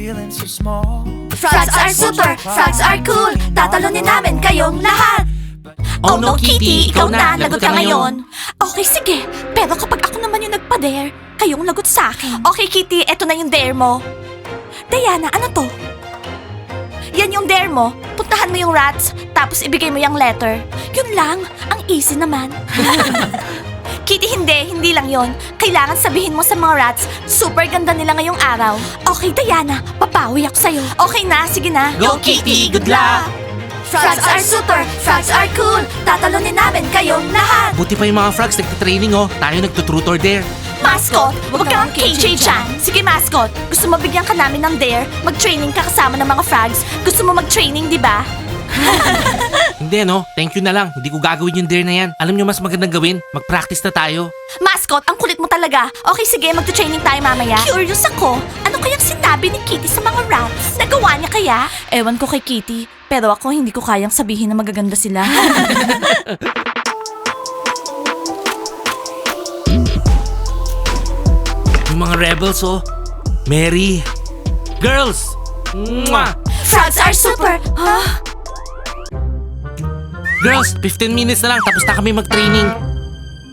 feeling so small. Frogs are super, frogs are cool. Tatalunin namin kayong lahat. Oh no, Kitty, ikaw na. Lagot ka ngayon. Okay, sige. Pero kapag ako naman yung nagpa-dare, kayong lagot sa akin. Okay, Kitty, eto na yung dare mo. Diana, ano to? Yan yung dare mo. Puntahan mo yung rats, tapos ibigay mo yung letter. Yun lang. Ang easy naman. Kitty, hindi. Hindi lang yon. Kailangan sabihin mo sa mga rats, super ganda nila ngayong araw. Okay, Diana. Papawi ako sa'yo. Okay na, sige na. Go, Kitty. Good luck. Frogs are super, frogs are cool. Tatalunin namin kayong lahat. Buti pa yung mga frogs nagtitraining oh. Tayo nagtutruth or dare. Mascot, wag kang KJ dyan. Sige, mascot. Gusto mo bigyan ka namin ng dare? Mag-training ka kasama ng mga frogs. Gusto mo mag-training, di ba? Hindi no, thank you na lang. Hindi ko gagawin yung dare na yan. Alam nyo mas magandang gawin? Mag-practice na tayo. Mascot, ang kulit mo talaga. Okay, sige, mag-training tayo mamaya. Curious ako. Ano kayang sinabi ni Kitty sa mga rats? Nagawa niya kaya? Ewan ko kay Kitty. Pero ako hindi ko kayang sabihin na magaganda sila. Yung mga rebels oh. Mary. Girls! Mwah! frogs are super. Huh? Girls, 15 minutes na lang tapos na kami mag-training.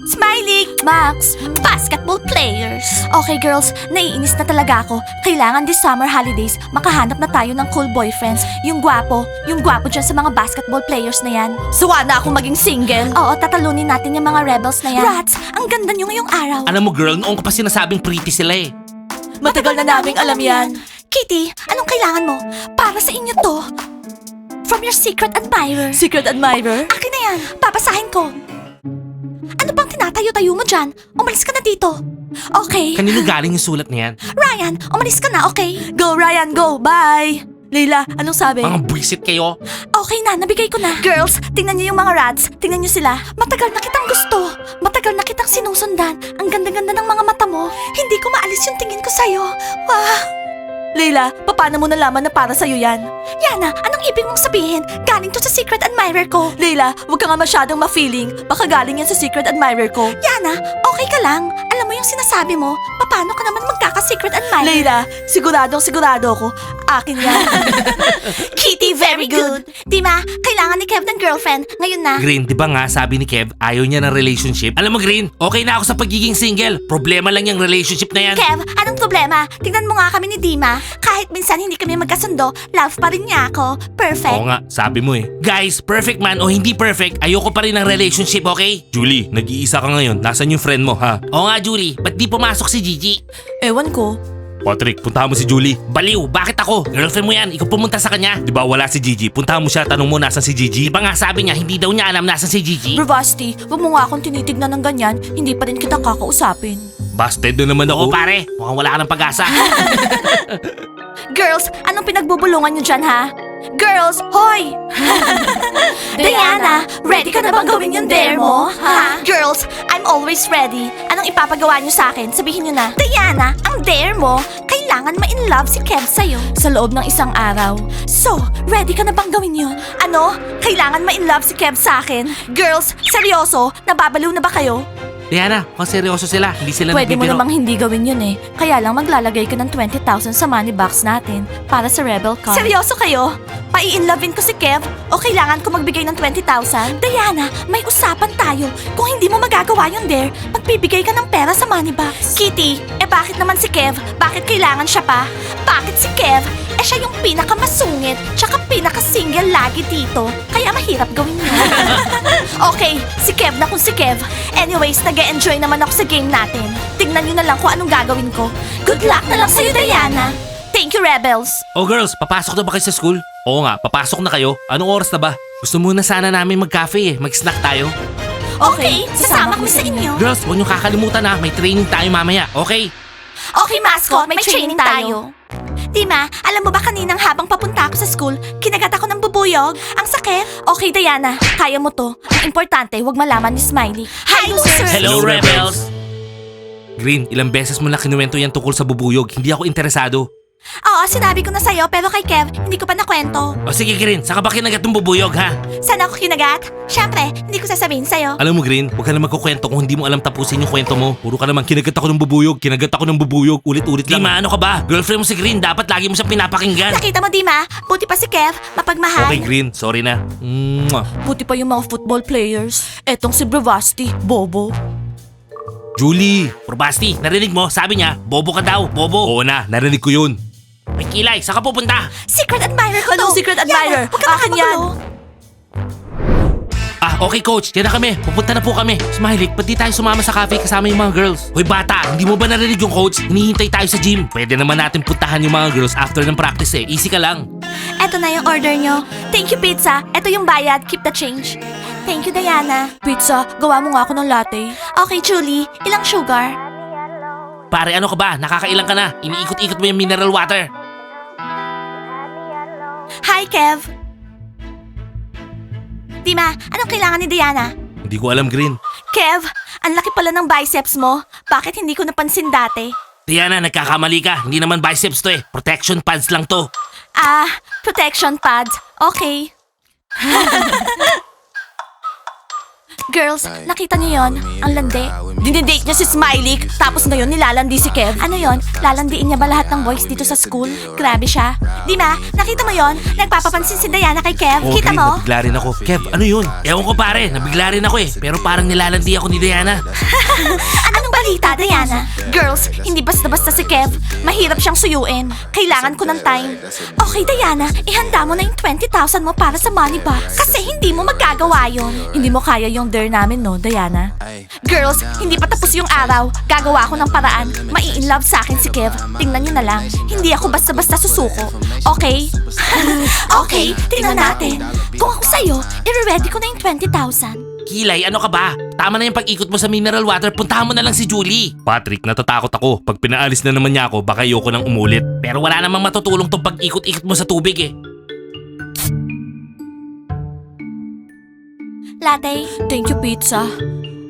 Smiley! Max, basketball players. Okay girls, naiinis na talaga ako. Kailangan this summer holidays, makahanap na tayo ng cool boyfriends. Yung gwapo, yung gwapo dyan sa mga basketball players na yan. Suwa na ako maging single. Oo, tatalunin natin yung mga rebels na yan. Rats, ang ganda nyo ngayong araw. Alam mo girl, noong ko pa sinasabing pretty sila eh. Matagal na naming alam yan. Kitty, anong kailangan mo? Para sa inyo to. From your secret admirer. Secret admirer? Akin na yan. Papasahin ko. Ano bang tinatayo-tayo mo dyan? Umalis ka na dito. Okay. Kanino galing yung sulat na yan? Ryan, umalis ka na, okay? Go, Ryan, go. Bye. Leila, anong sabi? Mga buwisit kayo. Okay na, nabigay ko na. Girls, tingnan niyo yung mga rats. Tingnan niyo sila. Matagal na kitang gusto. Matagal na kitang sinusundan. Ang ganda-ganda ng mga mata mo. Hindi ko maalis yung tingin ko sa'yo. Wah! Leila, paano mo nalaman na para sa'yo yan? Yana, anong ibig mong sabihin? Galing to sa secret admirer ko. Leila, huwag ka nga masyadong ma-feeling. Baka galing yan sa secret admirer ko. Yana, okay ka lang. Alam mo yung sinasabi mo. Paano ka naman magkaka-secret admirer? Leila, siguradong sigurado ako. Akin yan. Kitty, very good. Dima, kailangan ni Kev ng girlfriend. Ngayon na. Green, di ba nga sabi ni Kev, ayaw niya ng relationship? Alam mo Green, okay na ako sa pagiging single. Problema lang yung relationship na yan. Kev, anong problema? Tingnan mo nga kami ni Dima. Kahit minsan hindi kami magkasundo, love pa rin niya ako. Perfect. Oo nga, sabi mo eh. Guys, perfect man o hindi perfect, ayoko pa rin ng relationship, okay? Julie, nag-iisa ka ngayon. Nasaan yung friend mo, ha? Oo nga, Julie. Ba't di pumasok si Gigi? Ewan ko. Patrick, puntahan mo si Julie. Baliw, bakit ako? Girlfriend mo yan, ikaw pumunta sa kanya. Di ba wala si Gigi? Puntahan mo siya, tanong mo nasan si Gigi. Di ba nga sabi niya, hindi daw niya alam nasan si Gigi? Bravasti, wag mo nga akong tinitignan ng ganyan. Hindi pa rin kita kakausapin. Busted na naman ako. Oo pare, mukhang wala ka ng pag-asa. Girls, anong pinagbubulungan niyo dyan, ha? Girls, hoy! Diana, ready ka na bang gawin yung dare mo? Ha? Girls, I'm always ready. Anong ipapagawa niyo sa akin? Sabihin niyo na. Diana, ang dare mo, kailangan ma-in love si Kev sa'yo. Sa loob ng isang araw. So, ready ka na bang gawin yun? Ano? Kailangan ma-in love si Kev sa akin? Girls, seryoso? Nababaliw na ba kayo? Diana, mukhang seryoso sila. Hindi sila Pwede mo namang hindi gawin yun eh. Kaya lang maglalagay ka ng 20,000 sa money box natin para sa Rebel Card. Seryoso kayo? Pai-inlovin ko si Kev o kailangan ko magbigay ng 20,000? Diana, may usapan tayo. Kung hindi mo magagawa yung dare, magbibigay ka ng pera sa money box. Kitty, eh bakit naman si Kev? Bakit kailangan siya pa? Bakit si Kev? Eh siya yung pinakamasungit, tsaka pinaka-single lagi dito. Kaya mahirap gawin yun. okay, si Kev na kung si Kev. Anyways, nag enjoy naman ako sa game natin. Tingnan nyo na lang kung anong gagawin ko. Good luck na lang sa'yo, Diana. Thank you, Rebels. Oh girls, papasok na ba kayo sa school? Oo nga, papasok na kayo. Anong oras na ba? Gusto muna sana namin mag-cafe eh. Mag-snack tayo. Okay, sasama kami sa inyo. Girls, huwag niyo kakalimutan na. May training tayo mamaya, okay? Okay, mascot, may, training tayo. Dima, alam mo ba kaninang habang papunta ako sa school, kinagat ako ng bubuyog? Ang sakit. Okay, Diana, kaya mo to. Ang importante, huwag malaman ni Smiley. Hi, losers! Hello, Rebels! Green, ilang beses mo na kinuwento yan tungkol sa bubuyog. Hindi ako interesado. Oo, sinabi ko na sa'yo, pero kay Kev, hindi ko pa nakwento. O sige Green, saka ba kinagat ng bubuyog ha? Saan ako kinagat? Siyempre, hindi ko sasabihin sa'yo. Alam mo Green, huwag ka na magkukwento kung hindi mo alam tapusin yung kwento mo. Puro ka naman kinagat ako ng bubuyog, kinagat ako ng bubuyog, ulit-ulit lang. Dima, ano ka ba? Girlfriend mo si Green, dapat lagi mo siyang pinapakinggan. Nakita mo, Dima? Buti pa si Kev, mapagmahal. Okay Green, sorry na. Mwah. Buti pa yung mga football players. Etong si Bravasti, bobo. Julie! Probasti, narinig mo? Sabi niya, bobo ka daw, bobo. Oo na, narinig ko yun. May kilay, saan ka pupunta? Secret admirer ko Anong to. secret admirer? Yana, huwag ka Akin yan. Ah, okay coach, yan na kami. Pupunta na po kami. Smiley, ba't di tayo sumama sa cafe kasama yung mga girls? Hoy bata, hindi mo ba narinig yung coach? Hinihintay tayo sa gym. Pwede naman natin puntahan yung mga girls after ng practice eh. Easy ka lang. Eto na yung order nyo. Thank you, pizza. Eto yung bayad. Keep the change. Thank you, Diana. Pizza, gawa mo nga ako ng latte. Okay, Julie. Ilang sugar? Pare, ano ka ba? Nakakailang ka na. Iniikot-ikot mo yung mineral water. Hi, Kev. Dima, anong kailangan ni Diana? Hindi ko alam, Green. Kev, ang laki pala ng biceps mo. Bakit hindi ko napansin dati? Diana, nagkakamali ka. Hindi naman biceps to eh. Protection pads lang to. Ah, protection pads. Okay. Girls, nakita niyo yon? Ang landi. Dinidate niya si Smiley, tapos ngayon nilalandi si Kev. Ano yon? Lalandiin niya ba lahat ng boys dito sa school? Grabe siya. Di ba? Nakita mo yon? Nagpapapansin si Diana kay Kev. Oo, Kita mo? nabigla rin ako. Kev, ano yun? Ewan ko pare, nabigla rin ako eh. Pero parang nilalandi ako ni Diana. Anong balita, Diana? Girls, hindi basta-basta si Kev. Mahirap siyang suyuin. Kailangan ko ng time. Okay, Diana, ihanda mo na yung 20,000 mo para sa money box. Kasi hindi mo magagawa yun. Hindi mo kaya yung dare namin, no, Diana? Girls, hindi pa tapos yung araw. Gagawa ako ng paraan. Mai-inlove sa akin si Kev. Tingnan niyo na lang. Hindi ako basta-basta susuko. Okay? okay, tingnan natin. Kung ako sa'yo, i-ready ko na yung 20,000. Kilay, ano ka ba? Tama na yung pag-ikot mo sa mineral water, puntahan mo na lang si Julie. Patrick, natatakot ako. Pag pinaalis na naman niya ako, baka ayoko nang umulit. Pero wala namang matutulong tong pag-ikot-ikot mo sa tubig eh. Latte, Thank you, pizza.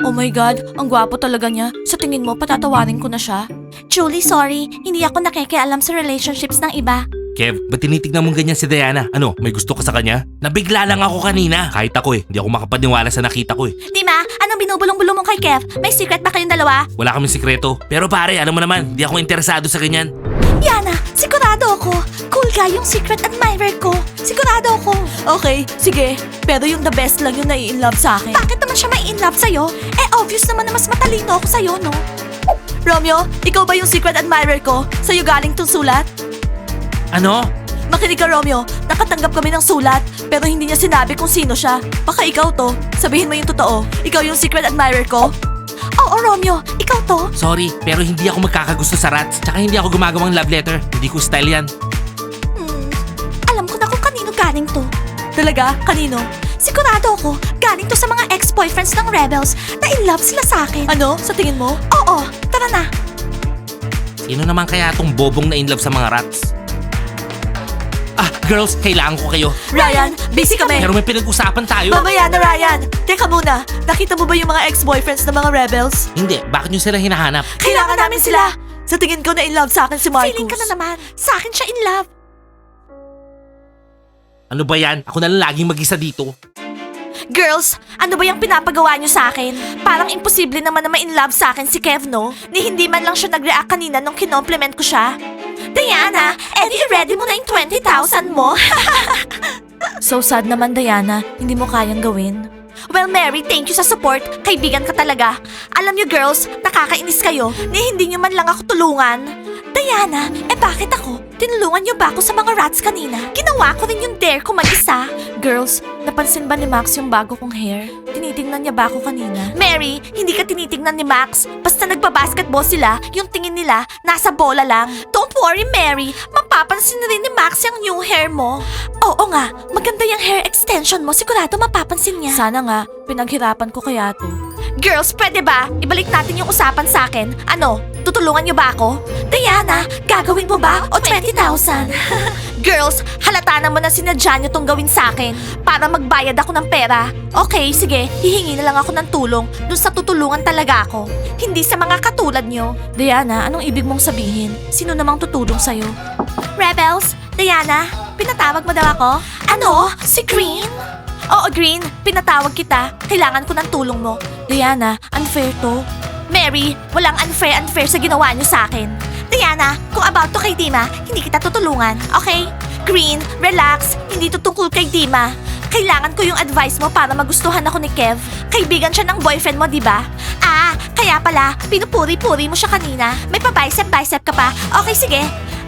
Oh my God, ang gwapo talaga niya. Sa tingin mo, patatawarin ko na siya. Julie, sorry. Hindi ako nakikialam sa relationships ng iba. Kev, ba't tinitignan mong ganyan si Diana? Ano, may gusto ka sa kanya? Nabigla lang ako kanina. Kahit ako eh, hindi ako makapaniwala sa nakita ko eh. Di ma, anong binubulong-bulong mo kay Kev? May secret ba kayong dalawa? Wala kaming sikreto. Pero pare, alam mo naman, hindi ako interesado sa ganyan. Yana, sigurado ako. Cool guy yung secret admirer ko. Sigurado ako. Okay, sige. Pero yung the best lang yung nai-inlove sa akin. Bakit naman siya may in love sa'yo? Eh, obvious naman na mas matalino ako sa'yo, no? Romeo, ikaw ba yung secret admirer ko? Sa'yo galing tong sulat? Ano? Makinig ka, Romeo. Nakatanggap kami ng sulat, pero hindi niya sinabi kung sino siya. Baka ikaw to. Sabihin mo yung totoo. Ikaw yung secret admirer ko? Oo, Romeo, ikaw to. Sorry, pero hindi ako magkakagusto sa rats. Tsaka hindi ako gumagawang love letter. Hindi ko style yan. Hmm, alam ko na kung kanino galing to. Talaga? Kanino? Sigurado ako, galing to sa mga ex-boyfriends ng rebels na in love sila sa akin. Ano? Sa tingin mo? Oo, tara na. Sino naman kaya tong bobong na in love sa mga rats? Ah, girls, kailangan ko kayo. Ryan, busy kami. Pero may pinag-usapan tayo. Mamaya na, Ryan. Teka muna. Nakita mo ba yung mga ex-boyfriends ng mga rebels? Hindi, bakit nyo sila hinahanap? Kailangan namin sila. Sa tingin ko na in love sa akin si Marcus. Feeling ka na naman. Sa akin siya in love. Ano ba yan? Ako na lang laging mag-isa dito. Girls, ano ba yung pinapagawa niyo sa akin? Parang imposible naman na ma-in love sa akin si Kev, no? Ni hindi man lang siya nag-react kanina nung kinompliment ko siya. Diana, edi ready mo na yung 20,000 mo. So sad naman, Diana. Hindi mo kayang gawin. well, Mary, thank you sa support. Kaibigan ka talaga. Alam niyo, girls, nakakainis kayo ni hindi niyo man lang ako tulungan. Diana, eh bakit ako? Tinulungan niyo ba ako sa mga rats kanina? Ginawa ko rin yung dare ko mag-isa. Girls, napansin ba ni Max yung bago kong hair? Tinitingnan niya ba ako kanina? Mary, hindi ka tinitingnan ni Max. Basta nagbabasketball sila, yung tingin nila nasa bola lang. Don't worry, Mary. Mapapansin rin ni Max yung new hair mo. Oo nga, maganda yung hair extension mo. Sigurado mapapansin niya. Sana nga, pinaghirapan ko kaya to. Girls, pwede ba? Ibalik natin yung usapan sa akin. Ano? Tutulungan niyo ba ako? Diana, gagawin mo ba? O 20,000? Girls, halata naman na sinadya niyo tong gawin sa akin para magbayad ako ng pera. Okay, sige, hihingi na lang ako ng tulong dun sa tutulungan talaga ako. Hindi sa mga katulad niyo. Diana, anong ibig mong sabihin? Sino namang tutulong sa'yo? Rebels, Diana, pinatawag mo daw ako? Ano? Si Green? Oo, Green. Pinatawag kita. Kailangan ko ng tulong mo. Diana, unfair to. Mary, walang unfair-unfair sa ginawa niyo sa akin. Diana, kung about to kay Dima, hindi kita tutulungan, okay? Green, relax. Hindi to tungkol kay Dima. Kailangan ko yung advice mo para magustuhan ako ni Kev. Kaibigan siya ng boyfriend mo, di ba? Ah, kaya pala, pinupuri-puri mo siya kanina. May pa-bicep-bicep ka pa. Okay, sige.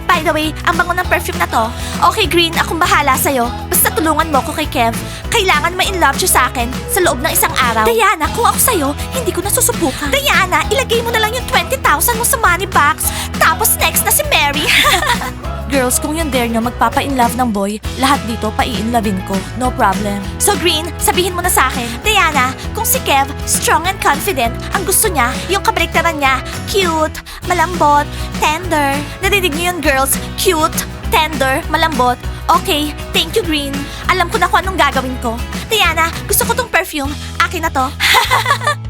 By the way, ang bango ng perfume na to. Okay, Green, akong bahala sa'yo. Basta tulungan mo ko kay Kev. Kailangan ma-inlove siya sa akin sa loob ng isang araw. Diana, kung ako sa'yo, hindi ko nasusubukan. Diana, ilagay mo na lang yung 20,000 mo sa money box. Tapos next na si Mary. Girls, kung yung dare nyo magpapa-inlove ng boy, lahat dito pa-i-inlovein ko. No problem. So Green, sabihin mo na sa akin. Diana, kung si Kev, strong and confident, ang gusto niya, yung kabaliktaran niya, cute, malambot, tender. Narinig niyo yun, girls? Cute, tender, malambot. Okay, thank you, Green. Alam ko na kung anong gagawin ko. Diana, gusto ko tong perfume. Akin na to.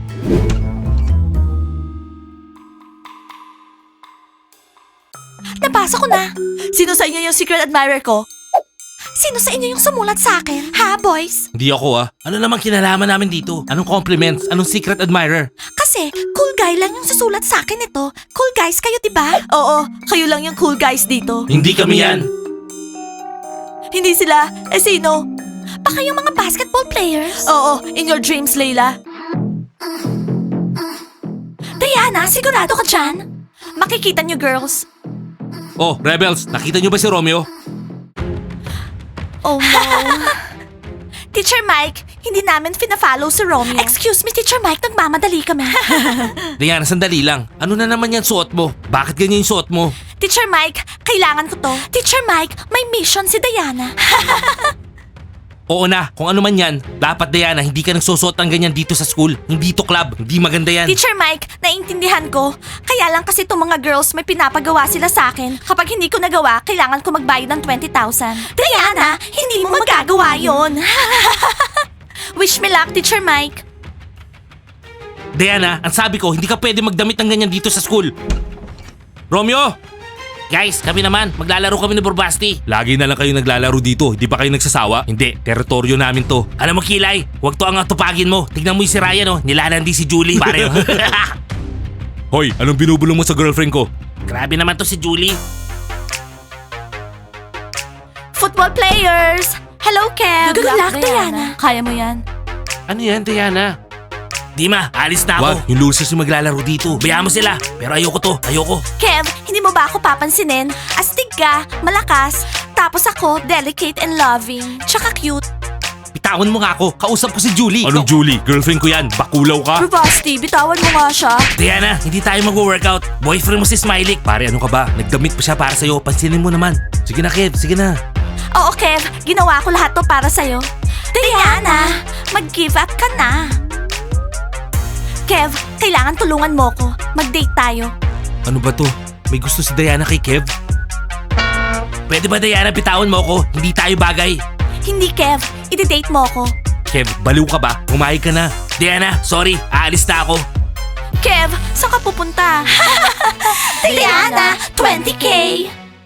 Nabasa ko na. Sino sa inyo yung secret admirer ko? Sino sa inyo yung sumulat sa akin? Ha, boys? Hindi ako ah. Ano namang kinalaman namin dito? Anong compliments? Anong secret admirer? Kasi, cool guy lang yung susulat sa akin ito. Cool guys kayo, di ba? Oo, kayo lang yung cool guys dito. Hindi kami yan. Hindi sila. Eh sino? Baka yung mga basketball players. Oo, in your dreams, Layla. Diana, sigurado ka dyan? Makikita niyo, girls. Oh, Rebels, nakita nyo ba si Romeo? Oh no. Teacher Mike, hindi namin fina-follow si Romeo. Excuse me, Teacher Mike, nagmamadali kami. Diana, sandali lang. Ano na naman yan suot mo? Bakit ganyan yung suot mo? Teacher Mike, kailangan ko to. Teacher Mike, may mission si Diana. Oo na, kung ano man yan, dapat Diana, hindi ka nagsusuot ng ganyan dito sa school. Hindi to club, hindi maganda yan. Teacher Mike, naiintindihan ko. Kaya lang kasi itong mga girls may pinapagawa sila sa akin. Kapag hindi ko nagawa, kailangan ko magbayad ng 20,000. Diana, hindi mo magagawa yon. Wish me luck, Teacher Mike. Diana, ang sabi ko, hindi ka pwede magdamit ng ganyan dito sa school. Romeo! Guys, kami naman, maglalaro kami ng Borbasti. Lagi na lang kayo naglalaro dito, hindi ba kayo nagsasawa? Hindi, teritoryo namin to. Alam mo Kilay, huwag to ang tupagin mo. Tignan mo yung si Ryan oh, nilalan din si Julie. Pare oh. Hoy, anong binubulong mo sa girlfriend ko? Grabe naman to si Julie. Football players! Hello, Kev! Good, luck, Diana. Kaya mo yan. Ano yan, Diana? Dima, alis na ako. yung losers yung maglalaro dito. Bayaan mo sila. Pero ayoko to, ayoko. Kev, hindi mo ba ako papansinin? Astig ka, malakas, tapos ako, delicate and loving, tsaka cute. Bitawan mo nga ako. Kausap ko si Julie. Anong Julie? Girlfriend ko yan. Bakulaw ka. Rubasti, bitawan mo nga siya. Diana, hindi tayo mag-workout. Boyfriend mo si Smiley. Pare, ano ka ba? Nagdamit pa siya para sa'yo. Pansinin mo naman. Sige na, Kev. Sige na. Oo, Kev, ginawa ko lahat to para sa'yo. Diana, mag-give up ka na. Kev, kailangan tulungan mo ko. Mag-date tayo. Ano ba to? May gusto si Diana kay Kev? Pwede ba Diana, bitawan mo ako? Hindi tayo bagay. Hindi, Kev. I-date mo ko. Kev, baliw ka ba? Pumayag ka na. Diana, sorry. Aalis na ako. Kev, saan ka pupunta? Diana, 20k!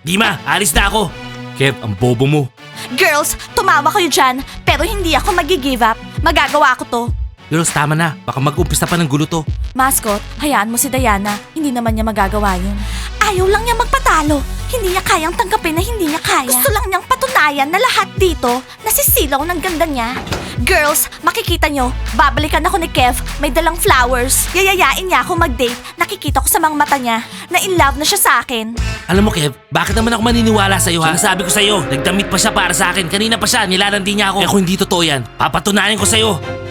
Dima, alis na ako. Kev, ang bobo mo. Girls, tumawa kayo dyan, pero hindi ako mag-give up. Magagawa ko to. Girls, tama na. Baka mag-umpisa pa ng gulo to. Mascot, hayaan mo si Diana. Hindi naman niya magagawa yun. Ayaw lang niya magpatalo. Hindi niya kayang tanggapin na hindi niya kaya. Gusto lang niyang patunayan na lahat dito nasisilaw ng ganda niya. Girls, makikita nyo, babalikan ako ni Kev, may dalang flowers. Yayayain niya ako mag-date, nakikita ko sa mga mata niya na in love na siya sa akin. Alam mo, Kev, bakit naman ako maniniwala sa'yo, ha? Sinasabi ko sa'yo, nagdamit pa siya para sa akin. Kanina pa siya, nilalandi niya ako. Eh kung hindi totoo yan, papatunayan ko sa'yo.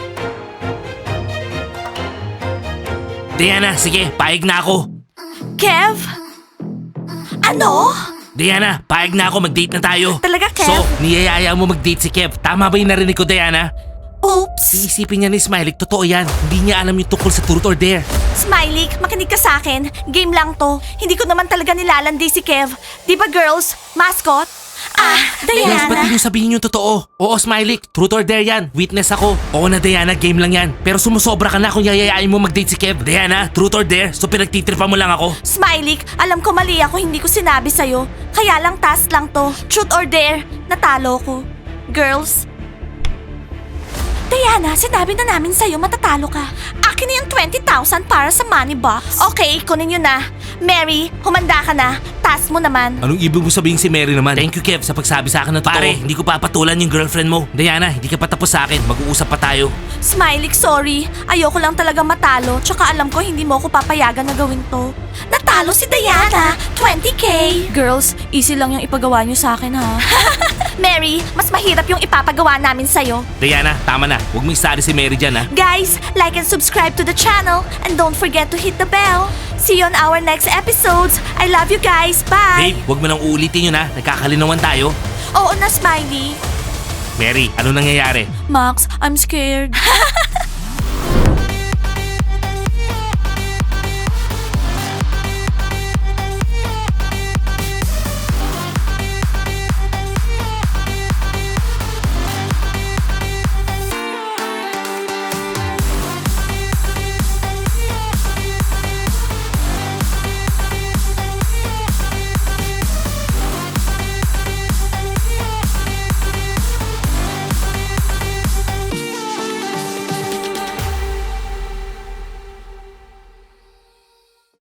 Diana, sige, paig na ako. Kev? Ano? Diana, paig na ako, mag-date na tayo. Talaga, Kev? So, niyayaya mo mag-date si Kev. Tama ba yung narinig ko, Diana? Oops! Iisipin niya ni Smiley, totoo yan. Hindi niya alam yung tungkol sa truth or dare. Smiley, makinig ka sa akin. Game lang to. Hindi ko naman talaga nilalandi si Kev. Di ba girls? Mascot? Ah, Girls, ba't hindi nyo sabihin yung totoo? Oo, Smiley, truth or dare yan. Witness ako. Oo na, Diana, game lang yan. Pero sumusobra ka na kung yayayain mo mag-date si Kev. Diana, truth or dare? So pinagtitripa mo lang ako? Smiley, alam ko mali ako, hindi ko sinabi sa'yo. Kaya lang task lang to. Truth or dare, natalo ko. Girls? Diana, sinabi na namin sa'yo matatalo ka. Akin na yung 20,000 para sa money box. Okay, kunin nyo na. Mary, humanda ka na. Task mo naman. Anong ibig mo sabihin si Mary naman? Thank you, Kev, sa pagsabi sa akin na totoo. Pare, hindi ko papatulan yung girlfriend mo. Diana, hindi ka pa tapos sa akin. Mag-uusap pa tayo. Smiley, sorry. Ayoko lang talaga matalo. Tsaka alam ko hindi mo ako papayagan na gawin to. Natalo si Diana! 20k! Girls, easy lang yung ipagawa niyo sa akin ha. Mary, mas mahirap yung ipapagawa namin sa'yo. Diana, tama na. Huwag mo isari si Mary dyan, ha? Guys, like and subscribe to the channel and don't forget to hit the bell. See you on our next episodes. I love you guys. Bye! Babe, huwag mo nang uulitin yun, ha? Nagkakalinawan tayo. Oo na, Smiley. Mary, ano nangyayari? Max, I'm scared.